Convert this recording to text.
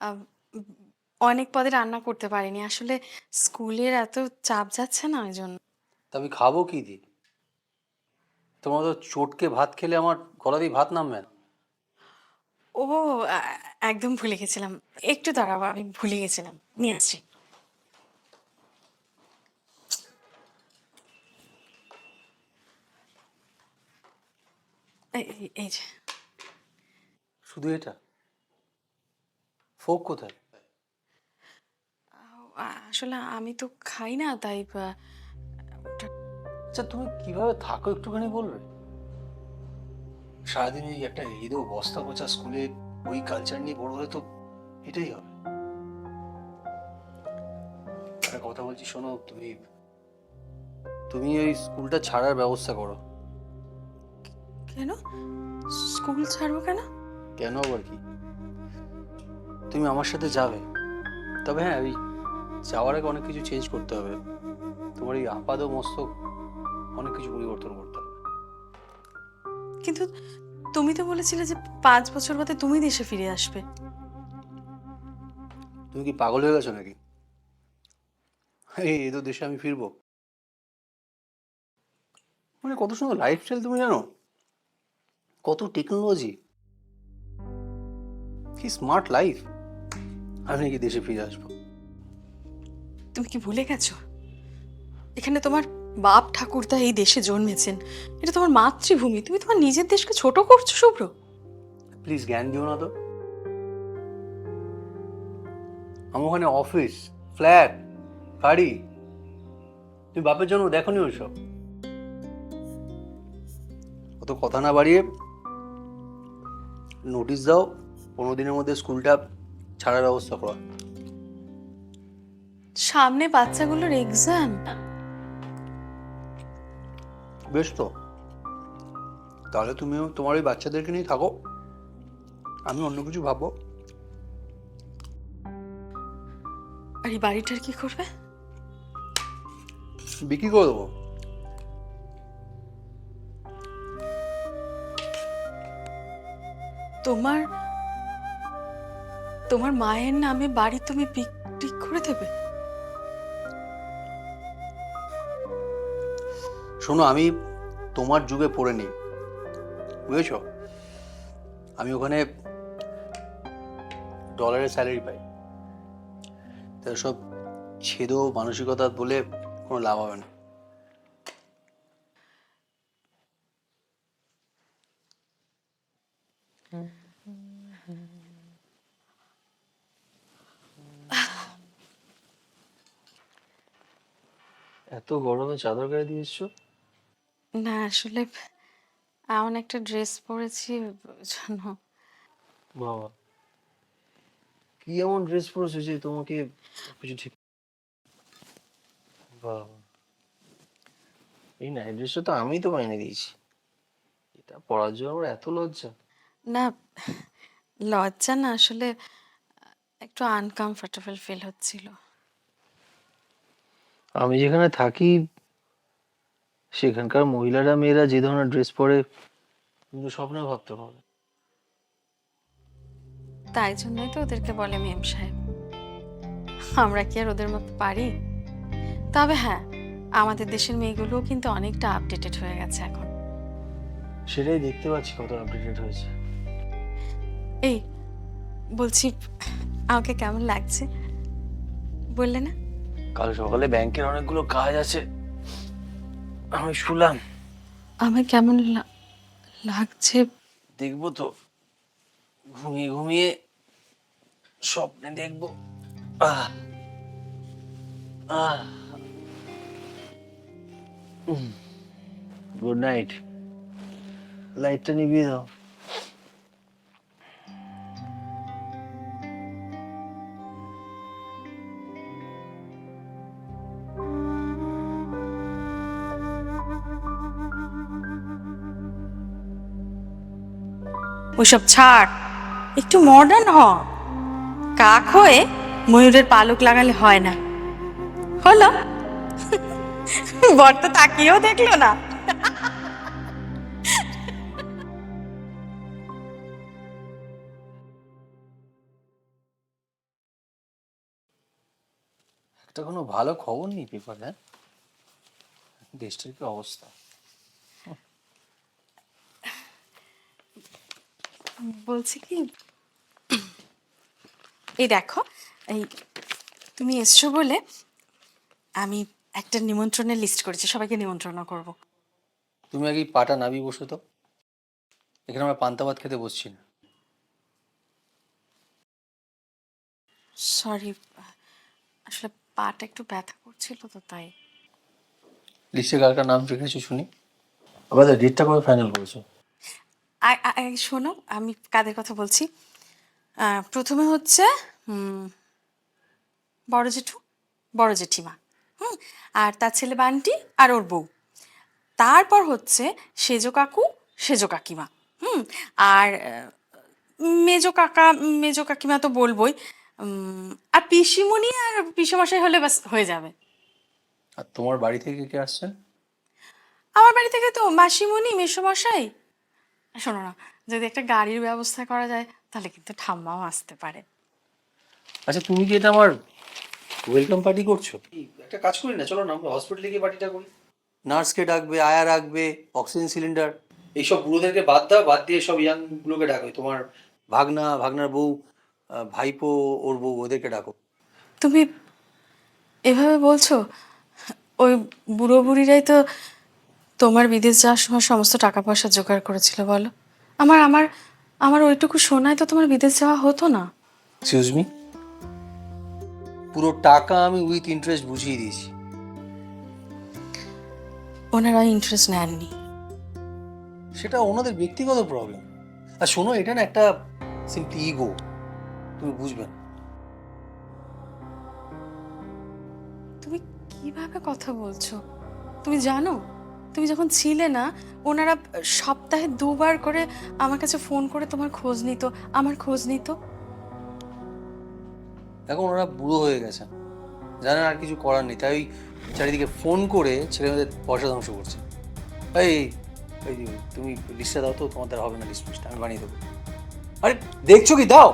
উম, অনেক পদে রান্না করতে পারিনি। আসলে স্কুলের এত চাপ যাচ্ছে না ওই জন্য তা আমি খাব কি দি তোমার তো চটকে ভাত খেলে আমার গলা দিয়ে ভাত নামবে না। ও একদম ভুলে গেছিলাম। একটু দাঁড়াবো আমি ভুলে গেছিলাম। নিয়ে আসছি। এই যে। শুধু এটা? ফোক কোথায়? আসলে আমি তো খাই না তাই আচ্ছা তুমি কীভাবে থাকো একটুখানি বলবে? সারাদিন এই একটা হৃদয় বস্তা গোছা স্কুলে ওই কালচার নিয়ে বড় হলে তো এটাই হবে। একটা কথা বলছি শোনো তুমি তুমি ওই স্কুলটা ছাড়ার ব্যবস্থা করো। কেন? স্কুল ছাড়বো কেন? কেন আবার কি? তুমি আমার সাথে যাবে। তবে হ্যাঁ ওই যাওয়ার আগে অনেক কিছু চেঞ্জ করতে হবে। তোমার এই আপাদ মস্তক অনেক কিছু পরিবর্তন করতে হবে। কিন্তু তুমি তো বলেছিলে যে পাঁচ বছর বাদে তুমি দেশে ফিরে আসবে। তুমি কি পাগল হয়ে গেছো নাকি? এই এই তো দেশে আমি ফিরবো। মানে কত সুন্দর লাইফস্টাইল তুমি জানো? কত টেকনোলজি কি স্মার্ট লাইফ আমি নাকি দেশে ফিরে আসব? তুমি কি ভুলে গেছো? এখানে তোমার বাপ ঠাকুরদা এই দেশে জন্মেছেন। এটা তোমার মাতৃভূমি। তুমি তোমার নিজের দেশকে ছোট করছ শুভ্র। প্লিজ জ্ঞান দিও না তো। আমার ওখানে অফিস ফ্ল্যাট গাড়ি। তুমি বাপের জন্য দেখনি ওইসব অত কথা না বাড়িয়ে নোটিশ দাও পনেরো দিনের মধ্যে স্কুলটা ছাড়ার ব্যবস্থা করো। সামনে বাচ্চাগুলোর এক্সাম বেশ তো। তাহলে তুমিও তোমার ওই বাচ্চাদেরকে নিয়ে থাকো। আমি অন্য কিছু ভাববো। আর এই বাড়িটার কি করবে? বিক্রি করে দেবো। তোমার তোমার মায়ের নামে বাড়ি তুমি বিক্রি করে দেবে। শোনো আমি তোমার যুগে পড়ে নি বুঝেছ? আমি ওখানে ডলারের স্যালারি পাই। তো সব ছেদো মানসিকতা বলে কোনো লাভ হবে না। এত গরমে চাদর গায়ে দিয়ে এসছো? না আসলে এমন একটা ড্রেস পরেছি জানো বাবা কি এমন ড্রেস পরেছো যে তোমাকে কিছু ঠিক বাবা এই নাইট ড্রেসটা তো আমি তো বানিয়ে দিয়েছি। এটা পরার জন্য আমার এত লজ্জা। না লজ্জা না আসলে একটু আনকমফোর্টেবল ফিল হচ্ছিল। আমি যেখানে থাকি সেখানকার মহিলারা মেয়েরা যে ধরনের ড্রেস পরে কিন্তু স্বপ্নে ভাবতে পারবে তাই জন্যই তো ওদেরকে বলে মেম সাহেব। আমরা কি আর ওদের মতো পারি? তবে হ্যাঁ আমাদের দেশের মেয়েগুলোও কিন্তু অনেকটা আপডেটেড হয়ে গেছে এখন। সেটাই দেখতে পাচ্ছি কত আপডেটেড হয়েছে। এই বলছি আমাকে কেমন লাগছে? বললে না? কাল সকালে ব্যাংকের অনেকগুলো কাজ আছে। আমি শুলাম। আমার কেমন লাগছে? দেখব তো। ঘুমিয়ে ঘুমিয়ে স্বপ্নে দেখব। আহ আহ। Good night. লাইটটা নিভিয়ে দাও। ওইসব ছাড়। একটু মডার্ন হ। কাক হয়ে ময়ূরের পালক লাগালে হয় না। হলো? বর তো তাকিয়েও দেখল না। একটা কোনো ভালো খবর নেই পেপার হ্যাঁ? দেশটার কি অবস্থা? বলছি কি? এই দেখো এই তুমি এসছো বলে আমি একটা নিমন্ত্রণের লিস্ট করেছি সবাইকে নিমন্ত্রণ করব। তুমি আগে পাটা নাবি বসো তো। এখানে আমরা পান্তা ভাত খেতে বসছি না। সরি আসলে পাটা একটু ব্যথা করছিল তো তাই। লিস্টে কার কার নাম রেখেছো শুনি। আবার ডেটটা কবে ফাইনাল করেছ? শোনো আমি কাদের কথা বলছি? আহ, প্রথমে হচ্ছে উম, বড় জেঠু বড় জেঠিমা হুম? আর তার ছেলে বান্টি আর ওর বউ। তারপর হচ্ছে সেজো কাকু সেজো কাকিমা হুম? আর আহ, মেজো কাকা মেজো কাকিমা তো বলবোই উম, আর পিসিমণি আর পিসমশাই হলে বাস হয়ে যাবে। আর তোমার বাড়ি থেকে কে আসছেন আমার বাড়ি থেকে তো মাসিমণি মেসোমশাই শোনো না যদি একটা গাড়ির ব্যবস্থা করা যায় তাহলে কিন্তু ঠাম্মাও আসতে পারে। আচ্ছা তুমি কি এটা আমার ওয়েলকাম পার্টি করছ? একটা কাজ করি না চলো না আমরা হসপিটালে গিয়ে পার্টিটা করি। নার্সকে ডাকবে আয়া রাখবে অক্সিজেন সিলিন্ডার এইসব বুড়োদেরকে বাদ দাও বাদ দিয়ে সব ইয়াং গুলোকে ডাকো তোমার ভাগনা ভাগনার বউ ভাইপো ওর বউ ওদেরকে ডাকো। তুমি এভাবে বলছো? ওই বুড়ো বুড়িরাই তো তোমার বিদেশ যাওয়ার সময় সমস্ত টাকা পয়সা জোগাড় করেছিল বলো। আমার আমার আমার ওইটুকু শোনায় তো তোমার বিদেশ যাওয়া হতো না। এক্সকিউজ মি পুরো টাকা আমি উইথ ইন্টারেস্ট বুঝিয়ে দিয়েছি। ওনারা ইন্টারেস্ট নেননি। সেটা ওনাদের ব্যক্তিগত প্রবলেম আর শোনো এটা না একটা সিম্পলি ইগো তুমি বুঝবে না। তুমি কীভাবে কথা বলছো? তুমি জানো? তুমি যখন ছিলে না, ওনারা সপ্তাহে দুবার করে আমার কাছে ফোন করে তোমার খোঁজ নিত, আমার খোঁজ নিত? এখন ওরা বুড়ো হয়ে গেছে জানেন আর কিছু করার নেই, তাই চারিদিকে ফোন করে ছেলেমেয়েদের পয়সা ধ্বংস করছে। এই তুমি লিস্টটা দাও তো, তোমাদের হবে না লিস্ট আমি বানিয়ে দেবো। আরে, দেখছ কি? দাও!